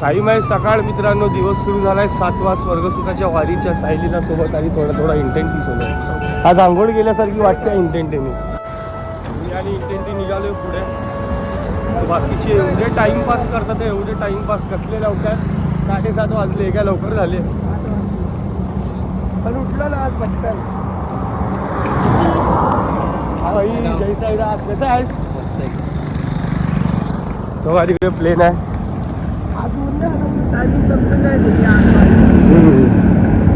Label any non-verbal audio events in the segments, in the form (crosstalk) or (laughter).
साईमाय सकाळ मित्रांनो दिवस सुरू झालाय. सातवा स्वर्गसुखाच्या वारीच्या सायलीला सोबत आणि थोडा थोडा इंटेंटी सोबत. आज आंघोळ गेल्यासारखी वाटते इंटेंटीने मी आणि इंटेंटी निघालोय पुढे. बाकीचे एवढे टाइमपास करतात एवढे टाइमपास कसले लवकर? साडेसात वाजले काय लवकर झाले. पण उठला ना आज पटकन. हा भाई जय साईराज कसं आहे तो तिकडे प्लेन आहे.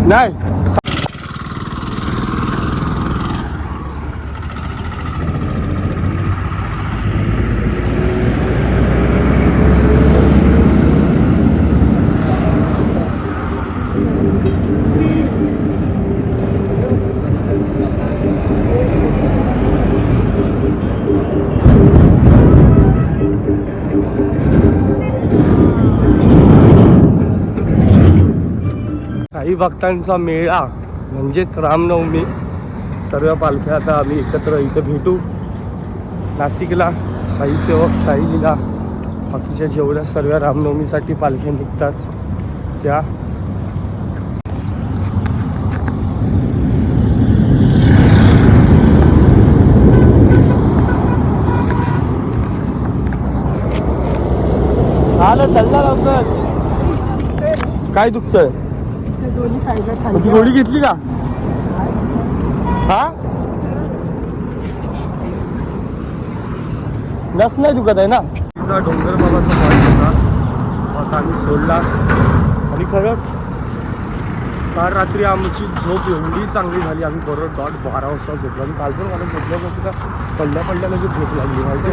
नाही. भक्तांचा मेळा म्हणजेच रामनवमी. सर्व पालख्या आता आम्ही एकत्र इथं भेटू. नाशिकला साईसेवक साईलीला बाकीच्या जेवढ्या सर्व रामनवमीसाठी पालख्या निघतात त्या आलं चलला लवकर. काय दुखतंय? दोन्ही साईडला गोळी घेतली का? हा? नस नाही दुखत आहे ना? तिचा डोंगर बाबाचा पॉईंट होता. आता आम्ही सोडला. आणि खरंच काल रात्री आमची झोप एवढी चांगली झाली. आम्ही बरोबर डॉट बारा वाजता झोपलो. आणि काल पण मला झोपलं नव्हतं का पडल्या पडल्या लगेच झोप लागली माहिती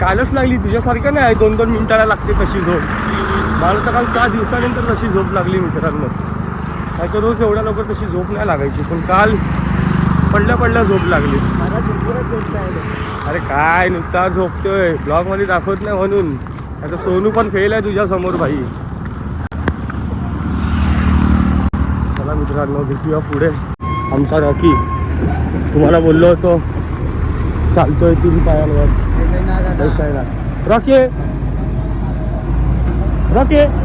कालच लागली. तुझ्यासारखं नाही दोन दोन मिनिटाला लागते तशी झोप. मला तर काल सहा दिवसानंतर तशी झोप लागली मित्रांनो. नाही तर रोज एवढ्या लवकर तशी झोप नाही लागायची पण काल पडल्या पडल्या झोप लागली. अरे काय नुसता झोपतोय ब्लॉगमध्ये दाखवत नाही म्हणून. आता सोनू पण फेल आहे तुझ्या समोर भाई. चला मित्रांनो भेटूया पुढे. आमचा रॉकी तुम्हाला बोललो होतो. चालतोय तीन पायांवर. रॉकी! रॉकी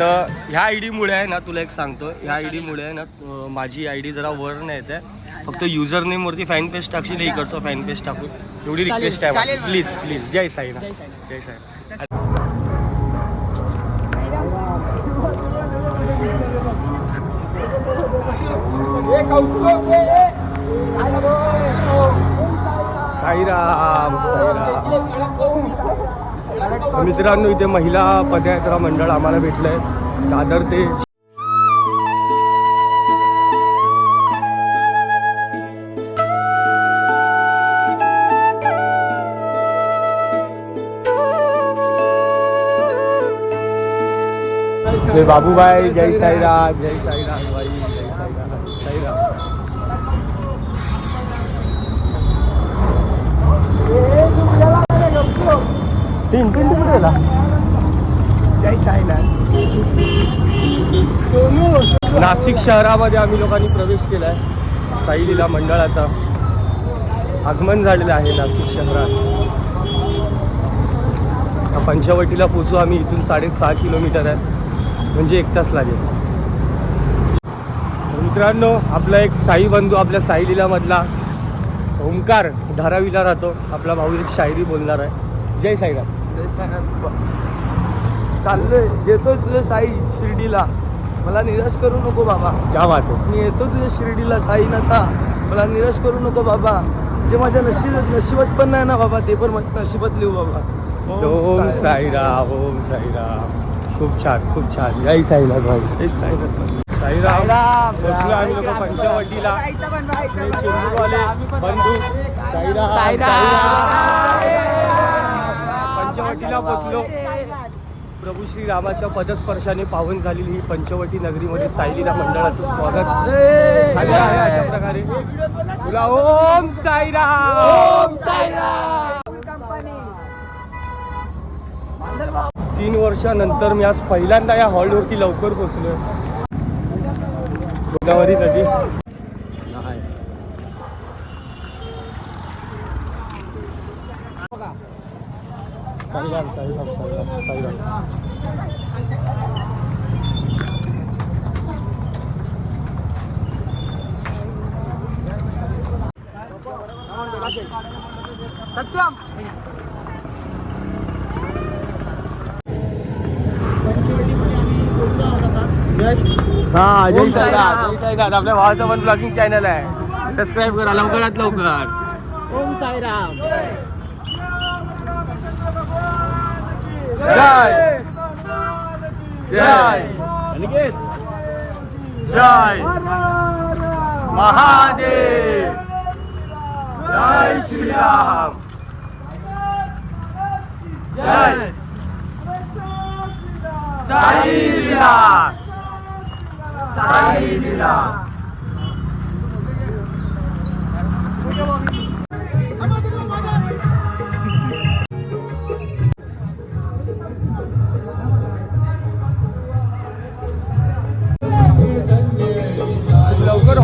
तर ह्या आय डीमुळे आहे ना तुला एक सांगतो. ह्या आय डीमुळे आहे ना माझी आय डी जरा वर नाही येते. फक्त युजर नेमवरती फॅन पेज टाकशील इकडचं फॅन पेज टाकू एवढी रिक्वेस्ट आहे. प्लीज प्लीज जय साईना. जय साईनाथ. जय साई साईराम साईराम. मित्रांनो इथे महिला पदयात्रा मंडळ आम्हाला भेटलंय. दादर ते बाबूबाई बाबूभाई जय साईराम जय साईराम बाई जय साईराम साईराम तीन तीन गेला जय साईनाथ नाशिक शहरामध्ये आम्ही लोकांनी प्रवेश केलाय. साई लीला मंडळाचा आगमन झालेलं आहे नाशिक शहरात. पंचवटीला पोचू आम्ही इथून साडेसहा किलोमीटर आहे. म्हणजे एक तास लागेल. मित्रांनो आपला एक साई बंधू आपल्या साई लीलामधला ओंकार धारावीला राहतो. आपला भाऊ एक शायरी बोलणार आहे. जय साईराम. साईनाथ चाललोय. येतोय तुझ्या साई शिर्डीला. मला निराश करू नको बाबा. क्या बात आहे. मी येतो तुझ्या शिर्डीला साईनाथा मला निराश करू नको बाबा. जे माझ्या नशीब नशिबात पण नाही ना बाबा ते पण माझ्या नशिबात लिहू बाबा. ओम साईराम ओम साईराम. खूप छान खूप छान. जय साईनाथ भाऊ. जय साईनाथ साईराम बसलो आम्ही लोक पंचवटीला. बंधू साईराम. साईराम. पंचवटीला पोचलो प्रभू श्री रामाच्या पदस्पर्शाने पावन झालेली ही पंचवटी नगरीमध्ये साईलीला मंडळाचं स्वागत. झालं आहे अशा प्रकारे. तुला ओम साईराम. तीन वर्षानंतर मी आज पहिल्यांदा या हॉलवरती लवकर पोहोचलोय. गोदावरी नदी. साईराम साईराम साईराम साईराम सत्यम। हा जय साईराम। जय साईराम आपल्या भावाचं पण ब्लॉगिंग चॅनल आहे सबस्क्राईब करा लवकरात लवकर ओम साईराम। जय जय जय महादेव जय श्रीराम जय साईला साईला लवकर हॉलवरती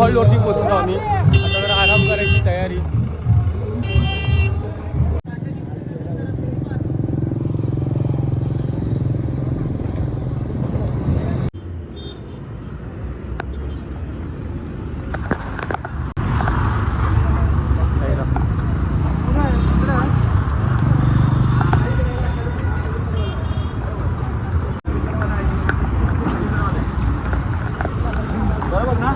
पोचलो आम्ही आता जरा आराम करायची तयारी बरोबर ना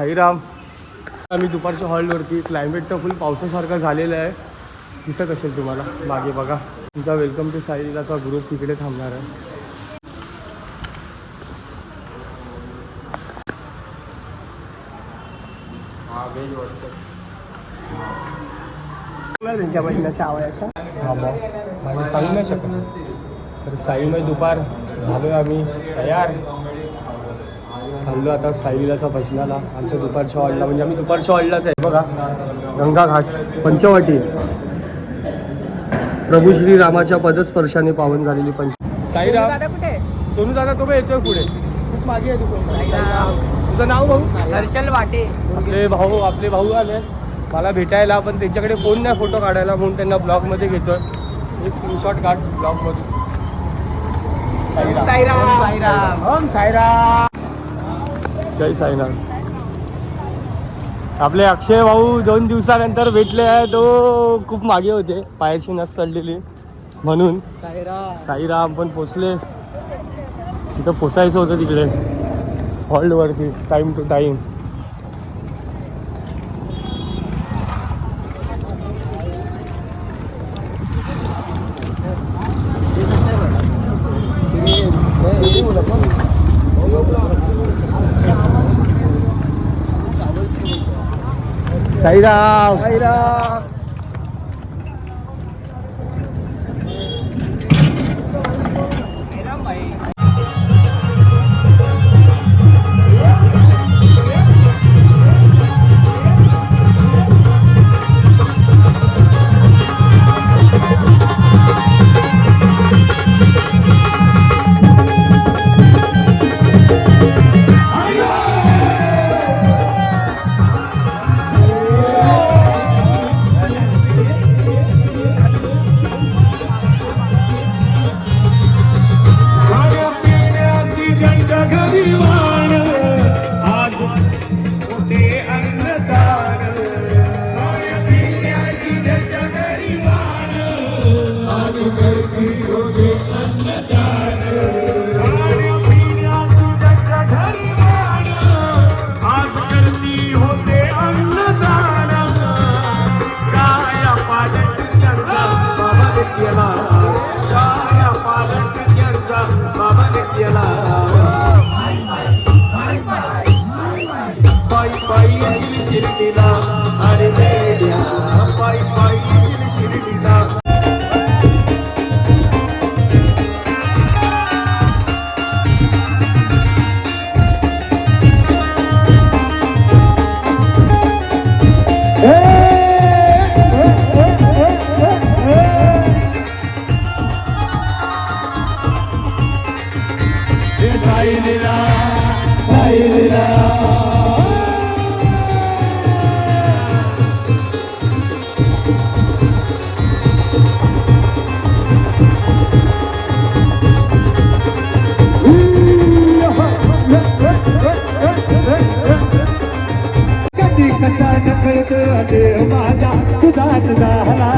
साईराम. आम्ही दुपारच्या हॉलवरती क्लायमेट तर फुल पावसासारखं झालेलं आहे. दिसत असेल तुम्हाला. मागे बघा. तुमचा वेलकम टू साईलीलाचा ग्रुप तिकडे थांबणार आहे. त्यांच्या सांगू नाही शकत. तर साईमध्ये दुपार. झालो आम्ही. तयार. चाललो आता साईलीलाचा भजनाला आमच्या दुपारच्या हॉलला म्हणजे आम्ही दुपारच्या हॉललाच आहे बघा. गंगा घाट पंचवटी. प्रभू श्री रामाच्या पदस्पर्शाने पावन झालेली पंच साईराम कुठे सोनू दादा तो येतोय पुढे. खूप मागे तुझं नाव भाऊ? हर्षल वाटे. आपले भाऊ आपले भाऊ आले. मला भेटायला पण त्यांच्याकडे फोन नाही फोटो काढायला म्हणून त्यांना ब्लॉगमध्ये घेतोय. एक स्क्रीनशॉट काढ ब्लॉगमध्ये साईराम. साईराम. साईराम. जय साईराम आपले अक्षय भाऊ दोन दिवसानंतर भेटले आहे तो खूप मागे होते. पायाची नस चढलेली. म्हणून साईराम साईराम पण पोचले. तिथं पोचायचं होतं तिकडे. हॉल्डवरती time to time Sairam Sairam पिण्याची कधी कसा नकळत देव माझा. तुझाच झाला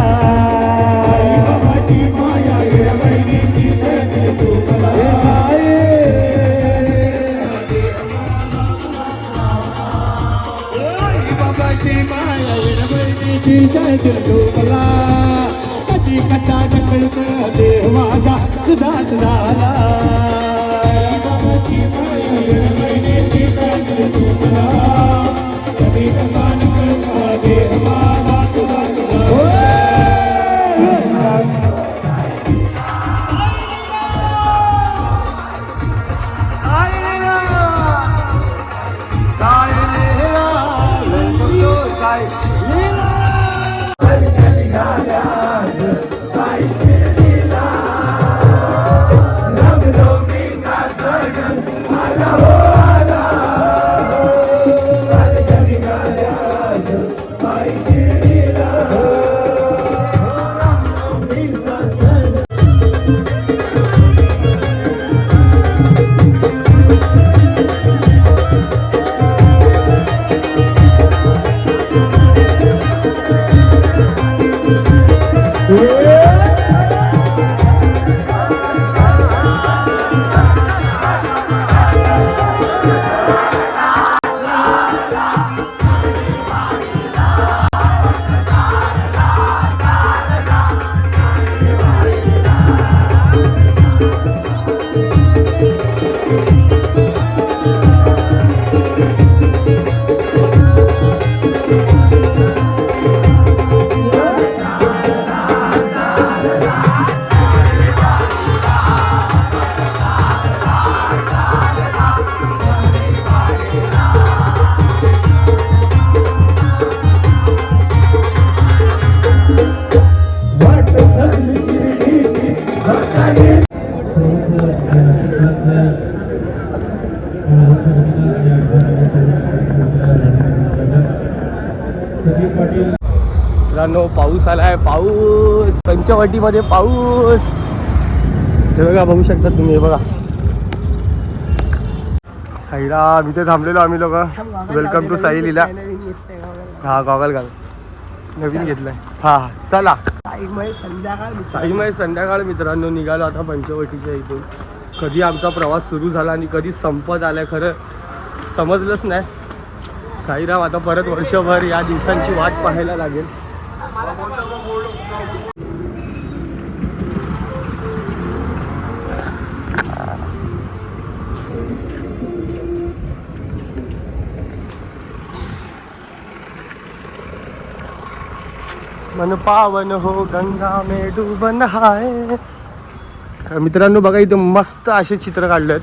माया बहिणीची मला. कधी कसा नकळत देव माझा तुझाच झाला माया बहिणीची जय तू पाऊस पंचवटीमध्ये पाऊस. हे बघा बघू शकता तुम्ही हे बघा. साईला मी ते थांबलेलो आम्ही लोक. Welcome to Sai Leela. हा गॉगल घाल नवीन घेतलाय. हा चला. संध्याकाळ साईमय संध्याकाळ मित्रांनो निघालो आता पंचवटीच्या इथून. कधी आमचा प्रवास सुरू झाला आणि कधी संपत आलाय खरं समजलंच नाही. साईराम आता परत वर्षभर या दिवसांची वाट पाहायला लागेल. मन पावन हो गंगा में डूबन हाय. मित्रांनो बघा इथं मस्त असे चित्र काढलेत.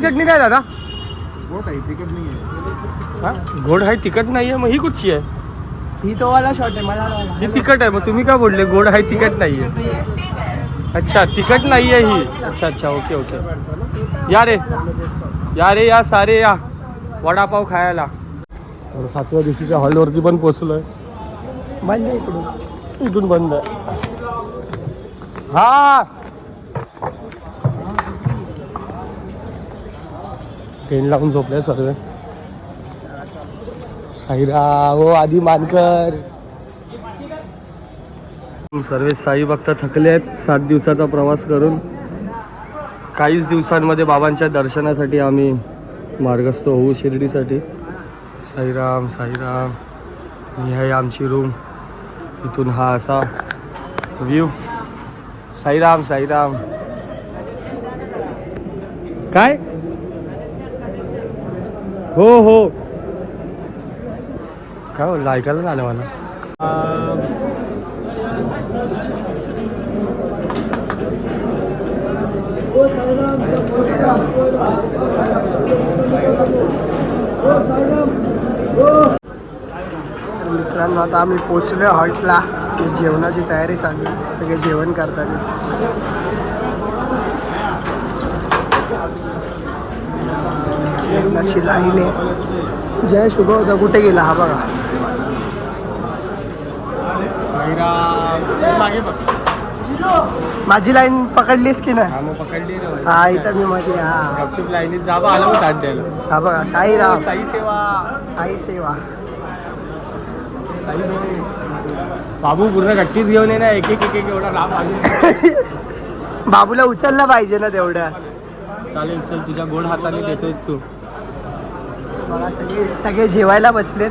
गोड चटणी काय दादा. गोट आहे तिकीट नाही आहे हा? गोड आहे तिखट नाही आहे मग ही कुठची आहे? ही तो वाला शॉट आहे मला ही तिखट आहे मग तुम्ही काय बोलले गोड आहे तिखट नाही आहे अच्छा तिखट नाही आहे ही. अच्छा अच्छा ओके ओके. या रे. या रे या सारे या. वडापाव खायला. तर सातव्या दिवशीच्या हॉलवरती पण पोचलोय बंद आहे इकडून. इथून बंद आहे. हा! टेंट लावून झोपले सर्व साईरा हो आधी मानकर. सर्व साई भक्त थकले आहेत. सात दिवसाचा प्रवास करून काहीच दिवसांमध्ये बाबांच्या दर्शनासाठी आम्ही मार्गस्थ होऊ शिर्डीसाठी. साईराम साईराम. ही आहे आमची रूम इथून हा असा व्ह्यू साईराम साईराम. काय? हो हो. काय हो, ऐकायला नाही आलं मला मित्रांनो आता आम्ही पोचलोय हॉल्टला जेवणाची तयारी चालली. सगळे जेवण करतात जेवणाची लाईन आहे जय शुभ होता कुठे गेला हा बघा. माझी लाईन पकडलीस की नाही? हा पकडली हा इथं मी मध्ये हा. लाईनीत जा बा आलं द्यायला हा बघा साईराम. साई सेवा. साई सेवा. साई बाबू पूर्ण गट्टीच घेऊन ये ना एक एक एक एक एवढा लांब आली. (laughs) बाबूला उचललं पाहिजे ना तेवढं. चालेल चल तुझ्या गोड हाताने देतोयस तू. बघा सगळे सगळे जेवायला बसलेत.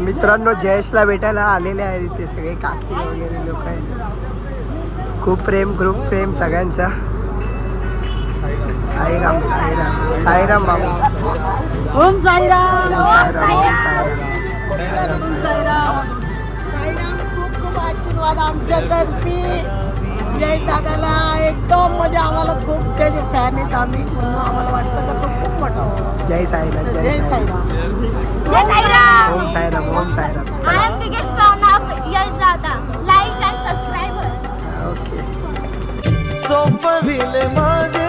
मित्रांनो जयेशला भेटायला आलेले आहेत इथे सगळे काकी वगैरे लोक आहेत. खूप प्रेम खूप प्रेम सगळ्यांचा. साईराम साईराम साईराम बाबू. ओम साईराम. आमच्यातर्फे. जय दादाला एकदम म्हणजे आम्हाला खूप माझे फॅन आहेत आम्ही आम्हाला वाटतं तर तो खूप वाटावं जय साईराम जय जय Om Sairam Om Sairam. Like and okay सोपविले माझे